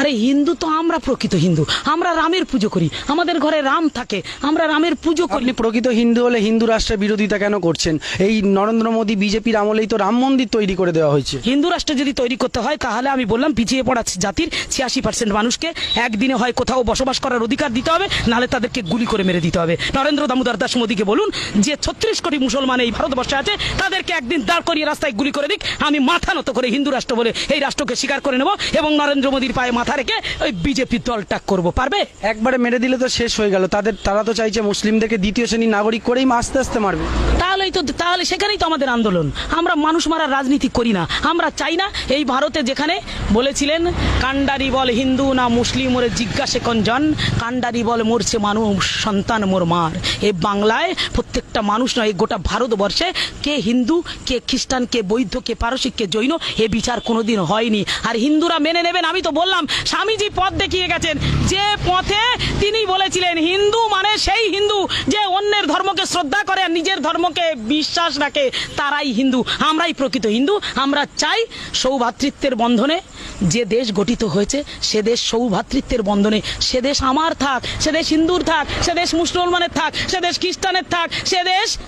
আরে হিন্দু তো আমরা প্রকৃত হিন্দু। আমরা রামের পুজো করি। আমাদের ঘরে রাম থাকে। আমরা রামের পুজো করি। প্রকৃত হিন্দু হলে হিন্দু রাষ্ট্রের বিরোধিতা কেন করছেন? এই নরেন্দ্র মোদী বিজেপির আমলেই তো রাম মন্দির তৈরি করে দেওয়া হয়েছে। হিন্দু রাষ্ট্র যদি তৈরি করতে হয় তাহলে আমি বললাম পিছিয়ে পড়া জাতির ছিয়াশি পার্সেন্ট মানুষকে একদিনে হয় কোথাও বসবাস করার অধিকার দিতে হবে নাহলে তাদেরকে গুলি করে মেরে দিতে হবে। নরেন্দ্র দামোদর দাস মোদীকে বলুন যে ছত্রিশ কোটি মুসলমান এই ভারতবর্ষে আছে তাদেরকে একদিন দাঁড় করিয়ে রাস্তায় গুলি করে দিক। আমি মাথা নত করে হিন্দু রাষ্ট্র বলে এই রাষ্ট্রকে স্বীকার করে নেব এবং নরেন্দ্র মোদীর পায়ে মাথা রেখে ওই বিজেপি দলটা করব পারবে? একবারে মেরে দিলে তো শেষ হয়ে গেল। তাদের তারা তো চাইছে মুসলিমদেরকে দ্বিতীয় শ্রেণির নাগরিক করেই আস্তে আস্তে মারবে। তাহলেই তো তাহলে সেখানেই তো আমাদের আন্দোলন। আমরা মানুষ মারার রাজনীতি করি না। আমরা চাই না এই ভারতে যেখানে বলেছিলেন কান্ডারি বল হিন্দু না মুসলিম ওরে জিজ্ঞাসে জন কান্ডারি বল মরছে মানুষ সন্তান মোর মার। এই বাংলায় প্রত্যেকটা মানুষ নয় এই গোটা ভারতবর্ষে কে হিন্দু কে খ্রিস্টান কে বৌদ্ধ কে পারসিক কে জৈন এ বিচার কোনোদিন হয়নি। আর হিন্দুরা মেনে নেবেন আমি তো বললাম স্বামীজি পথ দেখিয়ে গেছেন। যে পথে তিনি বলেছিলেন, হিন্দু মানে সেই হিন্দু যে অন্যের ধর্মকে শ্রদ্ধা করে নিজের ধর্মকে বিশ্বাস রাখে, তারাই হিন্দু। আমরাই প্রকৃত হিন্দু। আমরা চাই সৌভাতৃত্বের বন্ধনে যে দেশ গঠিত হয়েছে, সে দেশ সৌভাতৃত্বের বন্ধনে। সে দেশ আমার থাক, সে দেশ হিন্দুর থাক, সে দেশ মুসলমানের থাক, সে দেশ খ্রিস্টানের থাক, সে দেশ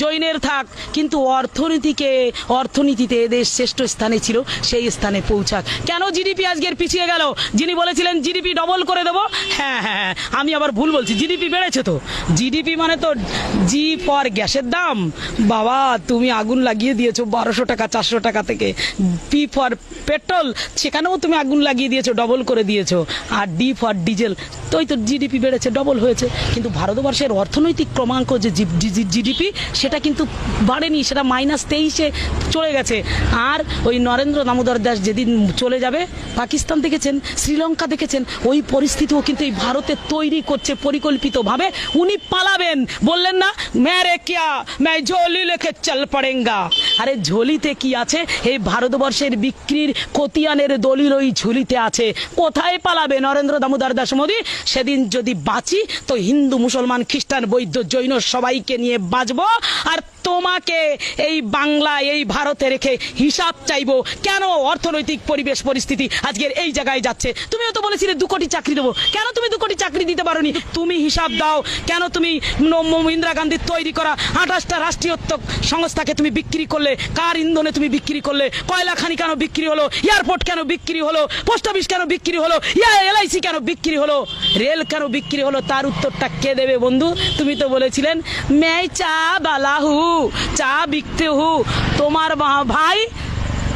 জৈনের থাক। কিন্তু অর্থনীতিকে অর্থনীতিতে এদেশ শ্রেষ্ঠ স্থানে ছিল সেই স্থানে পৌঁছাক। কেন জিডিপি আজকের পিছিয়ে গেল? যিনি বলেছিলেন জিডিপি ডবল করে দেবো হ্যাঁ হ্যাঁ হ্যাঁ, আমি আবার ভুল বলছি জিডিপি বেড়েছে তো। জিডিপি মানে তো জি ফর গ্যাসের দাম। বাবা তুমি আগুন লাগিয়ে দিয়েছ বারোশো টাকা চারশো টাকা থেকে। পি ফর পেট্রোল সেখানেও তুমি আগুন লাগিয়ে দিয়েছ ডবল করে দিয়েছ। আর ডি ফর ডিজেল তো তো জিডিপি বেড়েছে ডবল হয়েছে। কিন্তু ভারতবর্ষের অর্থনৈতিক ক্রমাঙ্ক যে জিডিপি সেটা কিন্তু বাড়েনি, সেটা মাইনাস তেইশে চলে গেছে। আর ওই নরেন্দ্র দামোদর দাস যেদিন চলে যাবে, পাকিস্তান দেখেছেন, শ্রীলঙ্কা দেখেছেন, ওই পরিস্থিতিও কিন্তু এই ভারতে তৈরি করছে পরিকল্পিতভাবে। উনি পালাবেন, বললেন না ম্যারে কিয়া ম্যায় ঝোলি লেখে চল পড়েঙ্গা। আরে ঝোলিতে কি আছে? এই ভারতবর্ষের বিক্রির খতিয়ানের দলিল ওই ঝুলিতে আছে। কোথায় পালাবে নরেন্দ্র দামোদর দাস মোদী? সেদিন যদি বাঁচি তো হিন্দু মুসলমান খ্রিস্টান বৈদ্য জৈন সবাইকে নিয়ে বাঁচবো। আর তোমাকে এই বাংলা এই ভারতে রেখে হিসাব চাইব। কেন অর্থনৈতিক পরিবেশ পরিস্থিতি আজকের এই জায়গায় যাচ্ছে? তুমিও তো বলেছিলে দু কোটি চাকরি দেবো। কেন তুমি দু কোটি চাকরি দিতে পারোনি? তুমি হিসাব দাও। কেন তুমি ইন্দিরা গান্ধীর তৈরি করা আঠাশটা রাষ্ট্রীয়ত্ব সংস্থাকে তুমি বিক্রি করলে? কার ইন্ধনে তুমি বিক্রি করলে? কয়লা খানি কেন বিক্রি হলো? এয়ারপোর্ট কেন বিক্রি হলো? পোস্ট অফিস কেন বিক্রি হলো? ইয়া, এলআইসি কেন বিক্রি হলো? রেল কেন বিক্রি হলো? তার উত্তরটা কে দেবে বন্ধু? তুমি তো বলেছিলেন मैं চা বালা চা বিকতে হু। তোমার ভাই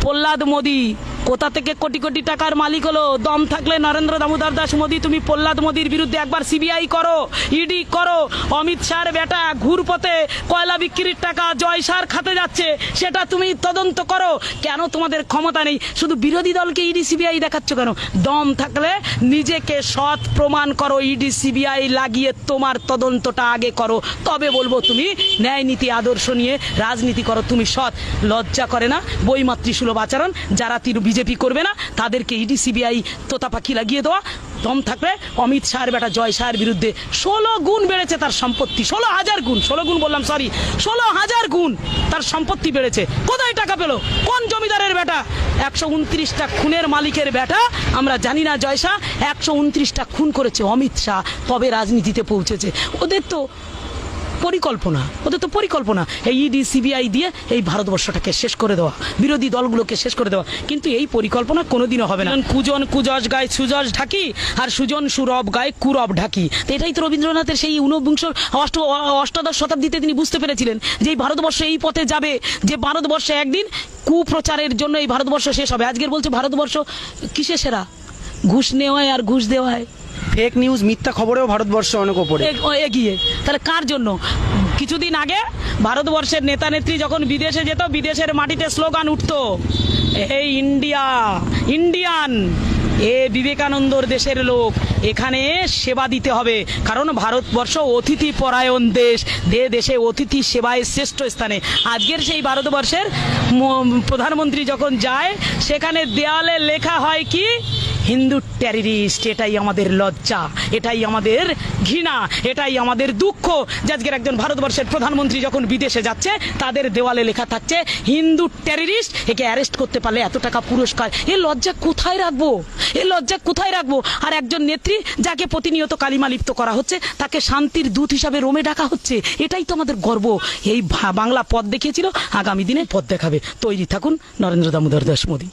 প্রহ্লাদ মোদি। কোথা থেকে কোটি কোটি টাকার মালিক হলো? দম থাকলে নরেন্দ্র দামোদর দাস মোদী, তুমি প্রহ্লাদ মোদীর বিরুদ্ধে একবার সিবিআই করো ইডি করো। অমিত শাহর বেটা ঘুরপথে কয়লা বিক্রির টাকা জয় শাহর খাতে যাচ্ছে, সেটা তুমি তদন্ত করো। কেন তোমাদের ক্ষমতা নেই? শুধু বিরোধী দলকে ইডি সিবিআই দেখাচ্ছ কেন? দম থাকলে নিজেকে সৎ প্রমাণ করো ইডি সিবিআই লাগিয়ে তোমার তদন্তটা আগে করো। তবে বলব, তুমি ন্যায় নীতি আদর্শ নিয়ে রাজনীতি করো, তুমি সৎ। লজ্জা করে না? বইমাতৃসুলভ আচরণ, যারা তীর বিজেপি করবে না, তাদেরকে ইডি, সিবিআই তোতা পাখি লাগিয়ে দেওয়া। দম থাকবে অমিত শাহের বেটা জয় শাহের বিরুদ্ধে। ষোলো গুণ বেড়েছে তার সম্পত্তি, ষোলো হাজার গুণ, ষোলো গুণ বললাম সরি ষোলো হাজার গুণ তার সম্পত্তি বেড়েছে। কোথায় টাকা পেল? কোন জমিদারের বেটা? একশো উনত্রিশটা খুনের মালিকের বেটা, আমরা জানি না জয় শাহ, একশো উনত্রিশটা খুন করেছে অমিত শাহ, তবে রাজনীতিতে পৌঁছেছে। ওদের তো পরিকল্পনা, ওদের তো পরিকল্পনা। এই ইডি সিবিআই দিয়ে এই ভারতবর্ষটাকে শেষ করে দেওয়া, বিরোধী দলগুলোকে শেষ করে দেওয়া। কিন্তু এই পরিকল্পনা কোনোদিনও হবে না। কুজন, কুজস গায় সুজস ঢাকি, আর সুজন সুরব গায় কুরব ঢাকি। তো এটাই তো রবীন্দ্রনাথের সেই ঊনবিংশ অষ্ট, অষ্টাদশ শতাব্দীতে তিনি বুঝতে পেরেছিলেন যে এই ভারতবর্ষ এই পথে যাবে, যে ভারতবর্ষে একদিন কুপ্রচারের জন্য এই ভারতবর্ষ শেষ হবে। আজকের বলছে ভারতবর্ষ কিসে সেরা? ঘুষ নেওয়ায় আর ঘুষ দেওয়ায়। ফেক নিউজ মিথ্যা খবরেও ভারতবর্ষ অনেক ওপরে। এগিয়ে। তাহলে কার জন্য? কিছুদিন আগে ভারতবর্ষের নেতা নেত্রী যখন বিদেশে যেত, বিদেশের মাটিতে স্লোগান উঠতো, এই ইন্ডিয়া, ইন্ডিয়ান, এ বিবেকানন্দর দেশের লোক, এখানে সেবা দিতে হবে। কারণ ভারতবর্ষ অতিথি পরায়ণ দেশ, দে দেশে অতিথি সেবায় শ্রেষ্ঠ স্থানে। আজকের সেই ভারতবর্ষের প্রধানমন্ত্রী যখন যায়, সেখানে দেয়ালে লেখা হয় কি? হিন্দু টেরিস্ট এটাই আমাদের লজ্জা, এটাই আমাদের ঘৃণা, এটাই আমাদের দুঃখ। যে আজকের একজন ভারতবর্ষের প্রধানমন্ত্রী যখন বিদেশে যাচ্ছে, তাদের দেওয়ালে লেখা থাকছে, হিন্দু টেরিস্ট একে অ্যারেস্ট করতে পারলে এত টাকা পুরস্কার। এ লজ্জা কোথায় রাখব? এ লজ্জা কোথায় রাখব? আর একজন নেত্রী, যাকে প্রতিনিয়ত কালিমা লিপ্ত করা হচ্ছে, তাকে শান্তির দূত হিসাবে রোমে ডাকা হচ্ছে। এটাই তো আমাদের গর্ব। এই বাংলা পথ দেখিয়েছিল, আগামী দিনে পথ দেখাবে। তৈরি থাকুন নরেন্দ্র দামোদর দাস মোদী।